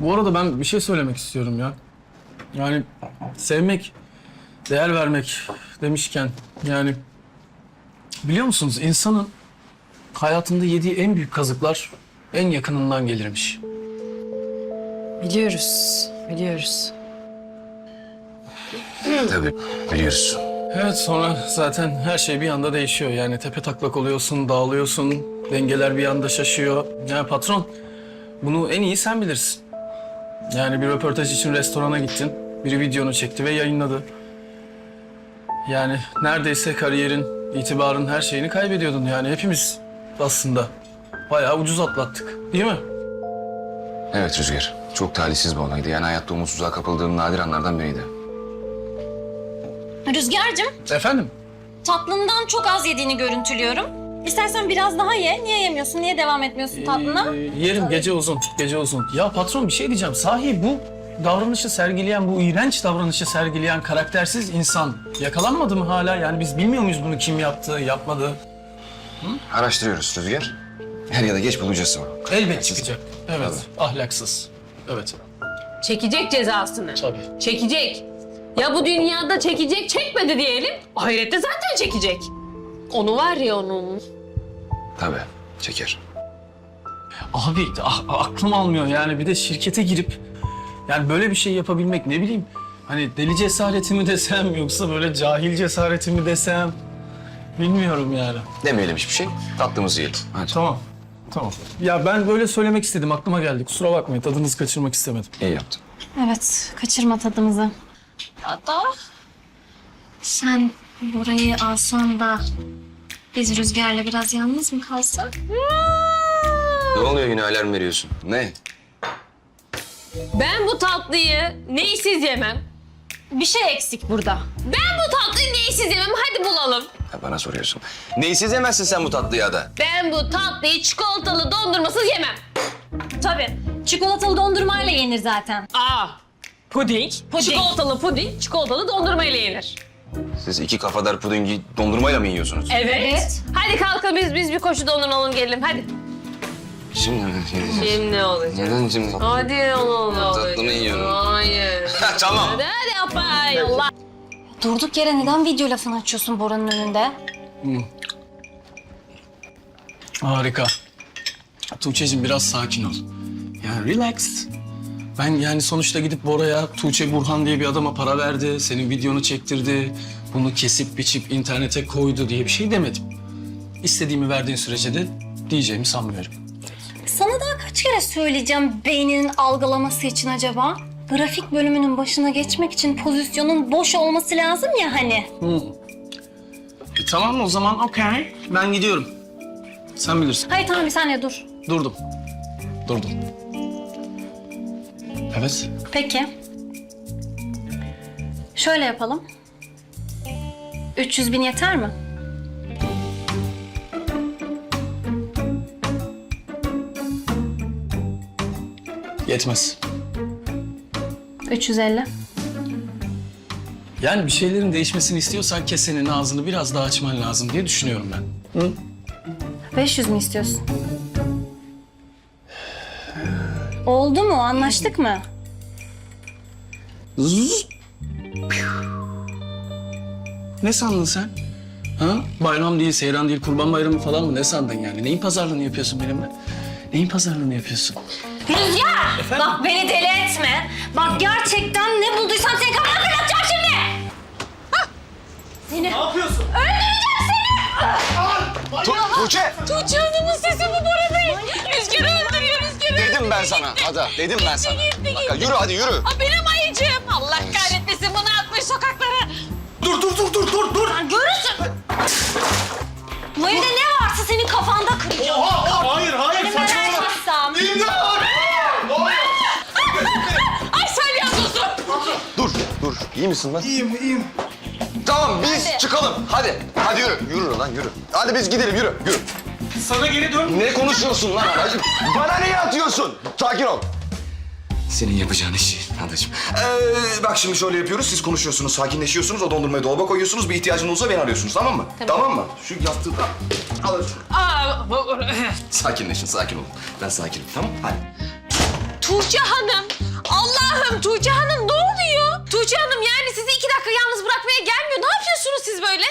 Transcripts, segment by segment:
Bu arada ben bir şey söylemek istiyorum ya. Yani sevmek, değer vermek demişken yani biliyor musunuz insanın hayatında yediği en büyük kazıklar en yakınından gelirmiş. Biliyoruz, biliyoruz. Tabii biliyoruz. Evet sonra zaten her şey bir anda değişiyor. Yani tepe taklak oluyorsun, dağılıyorsun, dengeler bir anda şaşıyor. Yani patron bunu en iyi sen bilirsin. Yani bir röportaj için restorana gittin. Biri videonu çekti ve yayınladı. Yani neredeyse kariyerin, itibarın her şeyini kaybediyordun. Yani hepimiz aslında bayağı ucuz atlattık. Değil mi? Evet Rüzgar. Çok talihsiz bir olaydı. Yani hayatta umutsuzluğa kapıldığım nadir anlardan biriydi. Rüzgar'cığım Efendim? tatlından çok az yediğini görüntülüyorum. İstersen biraz daha ye. Niye yemiyorsun? Niye devam etmiyorsun tatlına? Ee, yerim gece uzun, gece uzun. Ya patron bir şey diyeceğim. Sahi bu davranışı sergileyen, bu iğrenç davranışı sergileyen karaktersiz insan yakalanmadı mı hala? Yani biz bilmiyor muyuz bunu kim yaptı, yapmadı? Araştırıyoruz Rüzgar. Her ya da geç bulacağız onu. Elbet çıkacak. Evet, ahlaksız. Evet, Çekecek cezasını. tabii. Çekecek. Ya bu dünyada çekecek, çekmedi diyelim. Ahirette zaten çekecek. Onu var ya onun. Tabii. Çeker. Abi ah- aklım almıyor yani bir de şirkete girip yani böyle bir şey yapabilmek ne bileyim hani deli cesareti mi desem yoksa böyle cahil cesareti mi desem bilmiyorum yani. Demeyelim hiçbir şey. Tatlımızı yiyelim. Hadi. Tamam. Tamam. Ya ben böyle söylemek istedim. Aklıma geldi. Kusura bakmayın. Tadınızı kaçırmak istemedim. İyi yaptın. Evet, kaçırma tadımızı. Hatta sen burayı alsan da biz Rüzgar'la biraz yalnız mı kalsak? Ne oluyor yine alarm veriyorsun? Ne? Ben bu tatlıyı neysiz yemem. Bir şey eksik burada. Ben bu tatlıyı neysiz yemem. Hadi bulalım. Ha, bana soruyorsun. Neysiz yemezsin sen bu tatlıyı ada? Ben bu tatlıyı çikolatalı dondurmasız yemem. Tabii. Çikolatalı dondurmayla yenir zaten. Aa, puding, çikolatalı puding, çikolatalı dondurmayla yenir. Siz iki kafadar pudingi dondurmayla mı yiyorsunuz? Evet. Evet. Hadi kalkın biz biz bir koşu dondurma alalım gelelim hadi. Şimdi ne diyeceğiz? Şimdi ne olacak? Neden şimdi? Hadi oğlum. Tatlını yiyorum. Hayır. tamam. Hadi hadi yapay Allah. Durduk yere neden video lafını açıyorsun Bora'nın önünde? Harika. Tuğçe'cim biraz sakin ol. Yani relax. Ben yani sonuçta gidip Bora'ya Tuğçe Burhan diye bir adama para verdi. Senin videonu çektirdi. Bunu kesip biçip internete koydu diye bir şey demedim. İstediğimi verdiğin sürece de diyeceğimi sanmıyorum. Sana daha kaç kere söyleyeceğim beyninin algılaması için acaba? Grafik bölümünün başına geçmek için pozisyonun boş olması lazım ya hani. E, tamam o zaman okey. Ben gidiyorum. Sen bilirsin. Hayır tamam bir saniye dur. Durdum. Durdum. Evet. Peki. Şöyle yapalım. 300 bin yeter mi? Yetmez. 350. Yani bir şeylerin değişmesini istiyorsan kesenin ağzını biraz daha açman lazım diye düşünüyorum ben. 500 mü istiyorsun? Oldu mu? Anlaştık mı? Zzz. Ne sandın sen? Ha? Bayram değil, seyran değil, kurban bayramı falan mı? Ne sandın yani? Neyin pazarlığını yapıyorsun benimle? Neyin pazarlığını yapıyorsun? Rüzgar! Bak beni deli etme. Bak gerçekten ben sana Ada. Dedim ben sana. Bak, yürü hadi yürü. Aa, benim ayıcığım. Allah kahretmesin bunu atmış sokaklara. Dur, dur, dur, dur, dur, dur! Görürsün. Bu evde ne varsa senin kafanda kıracağım. hayır, hayır, Seni ben açmazsam. Ay sen yazıyorsun. Dur, dur. İyi misin lan? İyiyim, iyiyim. Tamam biz çıkalım. Hadi. Hadi yürü. Yürü lan yürü. Hadi biz gidelim yürü. Yürü. Sana geri dön. Ne konuşuyorsun lan? Hadi. Bana niye atıyorsun? Sakin ol. Senin yapacağın işi adacığım. Ee, bak şimdi şöyle yapıyoruz. Siz konuşuyorsunuz, sakinleşiyorsunuz. O dondurmayı dolaba koyuyorsunuz. Bir ihtiyacınız olursa beni arıyorsunuz. Tamam mı? Tamam, mı? Şu yastığı da alın. Aa, bu- Sakinleşin, sakin olun. Ben sakinim. Tamam Hadi. Tuğçe Hanım Allah'ım Tuğçe Hanım ne oluyor? Tuğçe Hanım yani sizi iki dakika yalnız bırakmaya gelmiyor. Ne yapıyorsunuz siz böyle?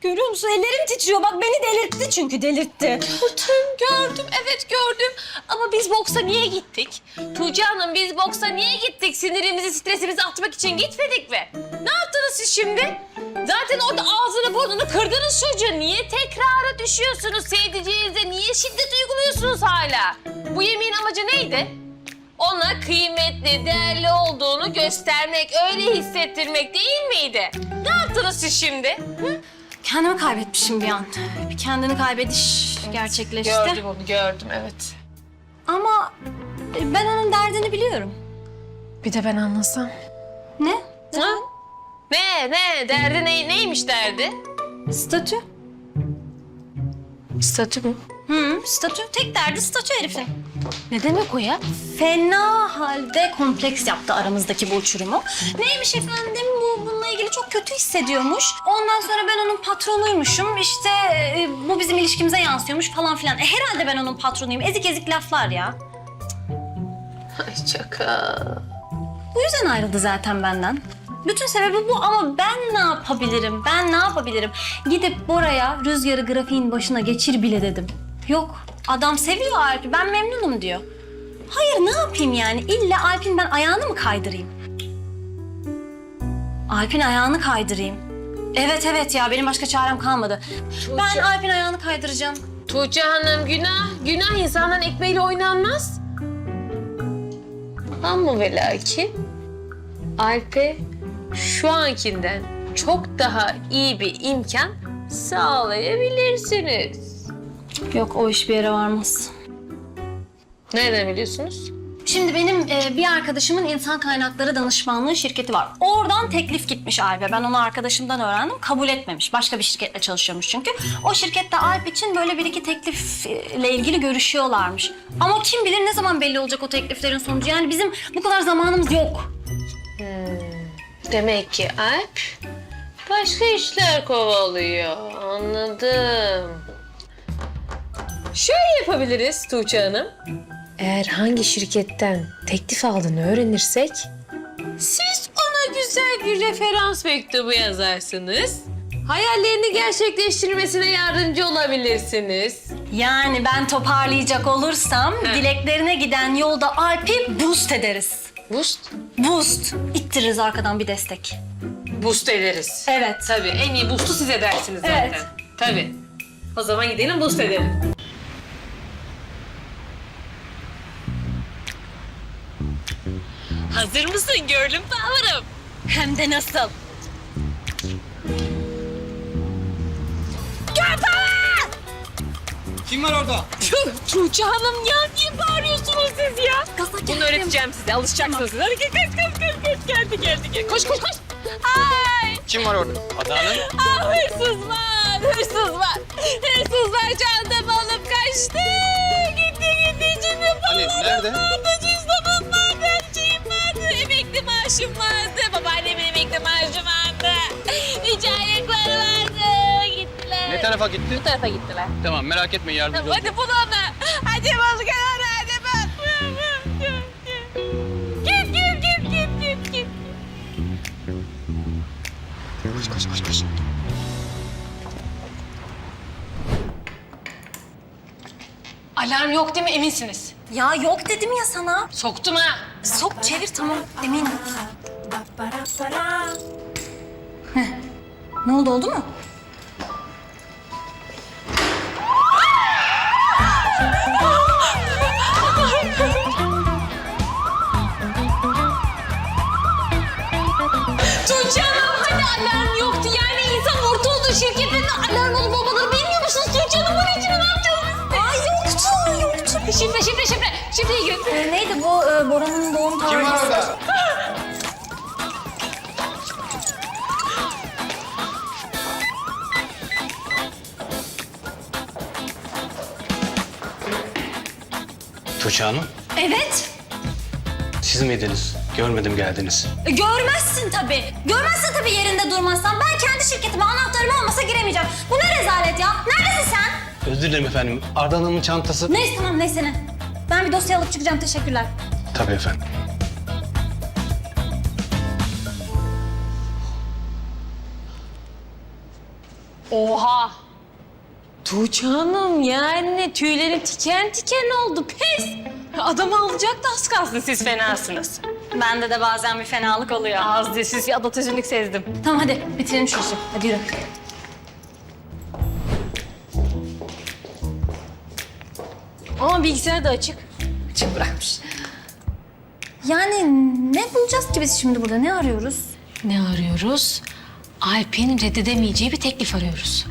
Görüyor musun? Ellerim titriyor. Bak beni delirtti çünkü delirtti. Gördüm, gördüm. Evet gördüm. Ama biz boksa niye gittik? Tuğçe Hanım biz boksa niye gittik? Sinirimizi, stresimizi atmak için gitmedik mi? Ne yaptınız siz şimdi? Zaten orada ağzını burnunu kırdınız çocuğa. Niye tekrara düşüyorsunuz? Sevdiceğinize niye şiddet uyguluyorsunuz hala? Bu yemeğin amacı neydi? Ona kıymetli, değerli olduğunu göstermek, öyle hissettirmek değil miydi? Ne yaptınız siz şimdi? Hı? Kendimi kaybetmişim bir an. Bir kendini kaybediş gerçekleşti. Gördüm onu, gördüm evet. Ama ben onun derdini biliyorum. Bir de ben anlasam. Ne? Ha? Ne, ne? Derdi ne, neymiş derdi? Statü. Statü mü? Hı, statü. Tek derdi statü herifin. Ne demek o ya? Fena halde kompleks yaptı aramızdaki bu uçurumu. Neymiş efendim çok kötü hissediyormuş. Ondan sonra ben onun patronuymuşum. İşte e, bu bizim ilişkimize yansıyormuş falan filan. E, herhalde ben onun patronuyum. Ezik ezik laflar ya. Ay çaka. Bu yüzden ayrıldı zaten benden. Bütün sebebi bu ama ben ne yapabilirim? Ben ne yapabilirim? Gidip Bora'ya rüzgarı grafiğin başına geçir bile dedim. Yok. Adam seviyor Alp'i. Ben memnunum diyor. Hayır ne yapayım yani? İlla Alp'in ben ayağını mı kaydırayım? Alp'in ayağını kaydırayım. Evet evet ya benim başka çarem kalmadı. Ben Alp'in ayağını kaydıracağım. Tuğçe Hanım günah. Günah insanların ekmeğiyle oynanmaz. Ama ve lakin Alp'e şu ankinden çok daha iyi bir imkan sağlayabilirsiniz. Yok o iş bir yere varmaz. Nereden biliyorsunuz? Şimdi benim e, bir arkadaşımın insan kaynakları danışmanlığı şirketi var. Oradan teklif gitmiş Alp'e. Ben onu arkadaşımdan öğrendim. Kabul etmemiş. Başka bir şirketle çalışıyormuş çünkü. O şirkette Alp için böyle bir iki teklifle ilgili görüşüyorlarmış. Ama kim bilir ne zaman belli olacak o tekliflerin sonucu. Yani bizim bu kadar zamanımız yok. Demek ki Alp başka işler kovalıyor. Anladım. Şöyle yapabiliriz Tuğçe Hanım. Eğer hangi şirketten teklif aldığını öğrenirsek... Siz ona güzel bir referans mektubu yazarsınız. Hayallerini gerçekleştirmesine yardımcı olabilirsiniz. Yani ben toparlayacak olursam dileklerine giden yolda Alp'i boost ederiz. Boost? Boost. İttiririz arkadan bir destek. Boost ederiz. Evet. Tabii en iyi boost'u siz edersiniz zaten. Evet. Tabii. O zaman gidelim boost edelim. Hazır mısın Görlüm Power'ım? Hem de nasıl? Kim var orada? Tuğçe Hanım ya niye bağırıyorsunuz siz ya? Bunu öğreteceğim size alışacaksınız. Hadi gel kaç kaç kaç kaç geldi geldi geldi. Koş koş koş. Ay! Kim var orada? Ada Hanım. Ah hırsız var hırsız var. Hırsız var çantamı alıp kaçtı. Gitti gitti içinde Hani nerede? vardı, tarafa gitti? Bu tarafa gittiler. Tamam merak etmeyin yardımcı olacağım. Hadi bul onu. Hadi bul gel onu hadi bul. Git git git git git git. Koş koş koş koş. Alarm yok değil mi eminsiniz? Ya yok dedim ya sana. Soktum ha. Sok çevir tamam eminim. Heh. Ne oldu oldu mu? E, Bora'nın doğum tarihi? Kim var orada? Tuğçe Hanım, Evet. siz miydiniz? Görmedim geldiniz. E, Görmezsin tabii. Görmezsin tabii yerinde durmazsan. Ben kendi şirketime anahtarım olmasa giremeyeceğim. Bu ne rezalet ya? Neredesin sen? Özür dilerim efendim. Arda Hanım'ın çantası... Neyse tamam neyse ne. Ben bir dosya alıp çıkacağım teşekkürler. Tabii efendim. Oha! Tuğçe Hanım yani tüylerim tiken tiken oldu pes. Adam alacak da az kalsın siz fenasınız. Bende de bazen bir fenalık oluyor. Az dilsiz ya adatözünlük sezdim. Tamam hadi bitirelim şu işi. Hadi yürü. Ama bilgisayar da açık. Açık bırakmış. Yani ne bulacağız ki biz şimdi burada? Ne arıyoruz? Ne arıyoruz? Alp'in reddedemeyeceği bir teklif arıyoruz.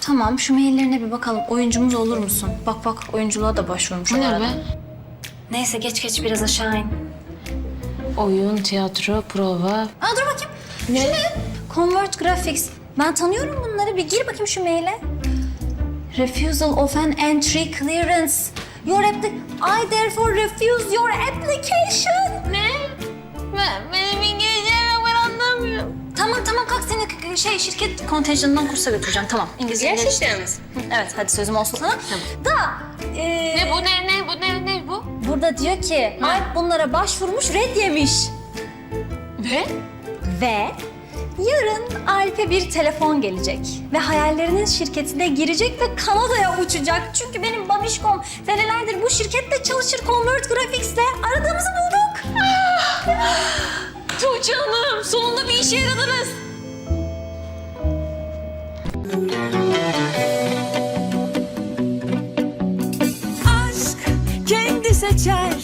Tamam şu maillerine bir bakalım. Oyuncumuz olur musun? Bak bak oyunculuğa da başvurmuş. O ne arada. be? Neyse geç geç biraz aşağı in. Oyun, tiyatro, prova. Aa dur bakayım. Ne? Convert Graphics. Ben tanıyorum bunları. Bir gir bakayım şu maile. Refusal of an entry clearance. Your appli- I therefore refuse your application. Ne? Ben, benim İngilizcem ben anlamıyorum. Tamam tamam kalk seni k- şey şirket kontenjanından kursa götüreceğim. Tamam. İngilizce. Gerçekten mi? Hı, Evet hadi sözüm olsun sana. Da e, Ne bu ne ne bu ne ne bu? burada diyor ki Alp bunlara başvurmuş red yemiş. Ve? Ve yarın Alp'e bir telefon gelecek. Ve hayallerinin şirketine girecek ve Kanada'ya uçacak. Çünkü benim babişkom senelerdir bu şirkette çalışır Convert Graphics'le. Aradığımızı bulduk. Tuğçe Hanım sonunda bir işe yaradınız. aşk kendi seçer